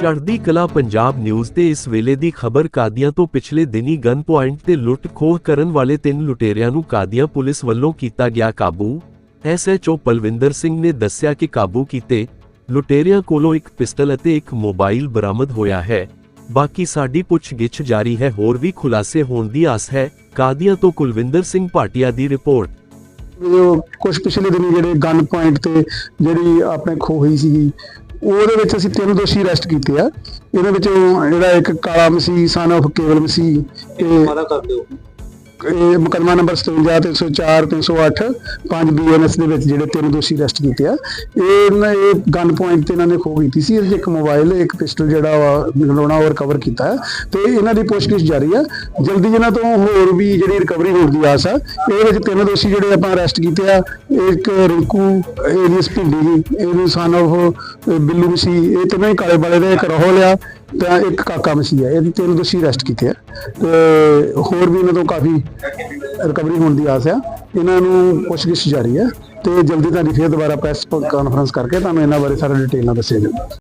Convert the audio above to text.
ਚੜ੍ਹਦੀ ਕਲਾ ਪੰਜਾਬ ਨਿਊਜ਼ ਤੇ ਇਸ ਵੇਲੇ ਦੀ ਖਬਰ ਕਾਦੀਆਂ ਤੋਂ ਪਿਛਲੇ ਦਿਨੀ ਗਨ ਪੁਆਇੰਟ ਤੇ ਲੁੱਟ ਖੋਹ ਕਰਨ ਵਾਲੇ ਤਿੰਨ ਲੁਟੇਰਿਆਂ ਨੂੰ ਕਾਦੀਆਂ ਪੁਲਿਸ ਵੱਲੋਂ ਕੀਤਾ ਗਿਆ ਕਾਬੂ। ਐਸਐਚਓ ਪਲਵਿੰਦਰ ਸਿੰਘ ਨੇ ਦੱਸਿਆ ਕਿ ਕਾਬੂ ਕੀਤੇ ਲੁਟੇਰਿਆਂ ਕੋਲੋਂ ਇੱਕ ਪਿਸਟਲ ਅਤੇ ਇੱਕ ਮੋਬਾਈਲ ਬਰਾਮਦ ਹੋਇਆ ਹੈ। ਬਾਕੀ ਸਾਡੀ ਪੁੱਛਗਿੱਛ ਜਾਰੀ ਹੈ, ਹੋਰ ਵੀ ਖੁਲਾਸੇ ਹੋਣ ਦੀ ਆਸ ਹੈ, ਕਾਦੀਆਂ ਤੋਂ ਕੁਲਵਿੰਦਰ ਸਿੰਘ ਭਾਟੀਆ ਦੀ ਰਿਪੋਰਟ। ਜੋ ਕੁਝ ਪਿਛਲੇ ਦਿਨੀ ਜਿਹੜੇ ਗਨ ਪੁਆਇੰਟ ਤੇ ਜਿਹੜੀ ਆਪਣੇ ਖੋਹ ਸੀਗੀ ਉਹਦੇ ਵਿੱਚ ਅਸੀਂ ਤਿੰਨ ਦੋਸ਼ੀ ਅਰੈਸਟ ਕੀਤੇ ਆ। ਇਹਦੇ ਵਿੱਚੋਂ ਜਿਹੜਾ ਇੱਕ ਕਾਲਾ ਮਸੀਹ ਸਨ of ਕੇਵਲ ਮਸੀਹ ਇਹ ਮਾਦਾ ਕਰਦੇ ਹੋ ਇਹ ਮੁਕੱਦਮਾ ਨੰਬਰ 57 304 308 5 ਬੀਐਨਐਸ ਦੇ ਵਿੱਚ ਜਿਹੜੇ ਤਿੰਨ ਦੋਸ਼ੀ ਅਰੈਸਟ ਕੀਤੇ ਆ। ਇਹ ਇਹ ਗਨ ਪੁਆਇੰਟ ਤੇ ਇਹਨਾਂ ਨੇ ਖੋਹ ਕੀਤੀ ਸੀ। ਇਹਦੇ ਇੱਕ ਮੋਬਾਈਲ ਇੱਕ ਪਿਸਟਲ ਜਿਹੜਾ ਵਾ ਉਹ ਰਿਕਵਰ ਕੀਤਾ ਤੇ ਇਹਨਾਂ ਦੀ ਪੁੱਛਗਿੱਛ ਜਾਰੀ ਆ। ਜਲਦੀ ਇਹਨਾਂ ਤੋਂ ਹੋਰ ਵੀ ਜਿਹੜੀ ਰਿਕਵਰੀ ਹੋਣ ਦੀ ਆਸ ਆ ਇਹਦੇ ਵਿੱਚ ਤਿੰਨ ਦੋਸ਼ੀ ਜਿਹੜੇ ਆਪਾਂ ਅਰੈਸਟ ਕੀਤੇ ਆ, ਇੱਕ ਰਿੰਕੂ ਏਲੀਅਸ ਭਿੰਡੀ ਜੀ ਇਹਨੂੰ ਸਨ ਆਫ ਬਿੱਲੂ ਸੀ। ਇਹ ਤਿੰਨੇ ਹੀ ਕਾਲੇ ਵਾਲੇ ਦੇ ਇੱਕ ਰੋਹ ਲਿਆ ਤਾਂ ਇੱਕ ਕਾਕਾ ਮਸੀਹ ਆ ਇਹ ਤਿੰਨ ਦੋਸ਼ੀ ਅਰੈਸਟ ਕੀਤੇ ਆ। ਤੇ ਹੋਰ ਵੀ ਇਹਨਾਂ ਤੋਂ ਕਾਫੀ ਰਿਕਵਰੀ ਹੋਣ ਦੀ ਆਸ ਆ। ਇਹਨਾਂ ਨੂੰ ਪੁੱਛਗਿੱਛ ਜਾਰੀ ਹੈ ਤੇ ਜਲਦੀ ਤੁਹਾਡੀ ਫਿਰ ਦੁਬਾਰਾ ਪ੍ਰੈਸ ਕਾਨਫਰੰਸ ਕਰਕੇ ਤੁਹਾਨੂੰ ਇਹਨਾਂ ਬਾਰੇ ਸਾਰਾ ਡਿਟੇਲ ਨਾਲ ਦੱਸਿਆ ਜਾਊਗਾ।